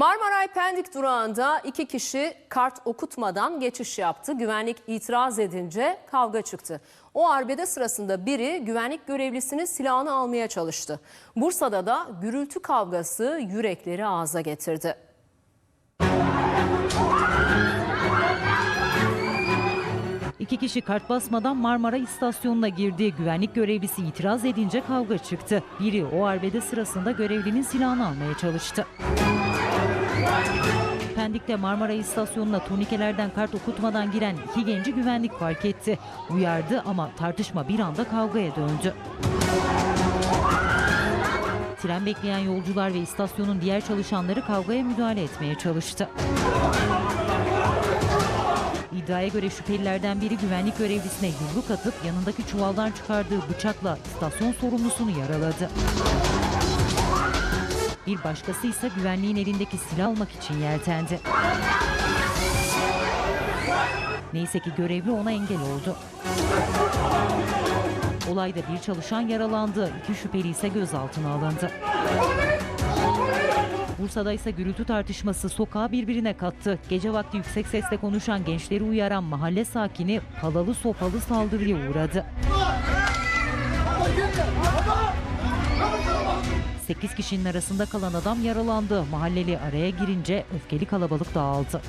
Marmaray Pendik durağında iki kişi kart okutmadan geçiş yaptı. Güvenlik itiraz edince kavga çıktı. O arbede sırasında biri güvenlik görevlisinin silahını almaya çalıştı. Bursa'da da gürültü kavgası yürekleri ağza getirdi. İki kişi kart basmadan Marmara istasyonuna girdi. Güvenlik görevlisi itiraz edince kavga çıktı. Biri o arbede sırasında görevlinin silahını almaya çalıştı. Pendik'te Marmara istasyonuna turnikelerden kart okutmadan giren iki genci güvenlik fark etti. Uyardı ama tartışma bir anda kavgaya döndü. Tren bekleyen yolcular ve istasyonun diğer çalışanları kavgaya müdahale etmeye çalıştı. İddiaya göre şüphelilerden biri güvenlik görevlisine yumruk atıp yanındaki çuvaldan çıkardığı bıçakla istasyon sorumlusunu yaraladı. Bir başkası ise güvenliğin elindeki silah almak için yeltendi. Neyse ki görevli ona engel oldu. Olayda bir çalışan yaralandı, iki şüpheli ise gözaltına alındı. Bursa'da ise gürültü tartışması sokağı birbirine kattı. Gece vakti yüksek sesle konuşan gençleri uyaran mahalle sakini palalı sopalı saldırıya uğradı. 8 kişinin arasında kalan adam yaralandı. Mahalleli araya girince öfkeli kalabalık dağıldı.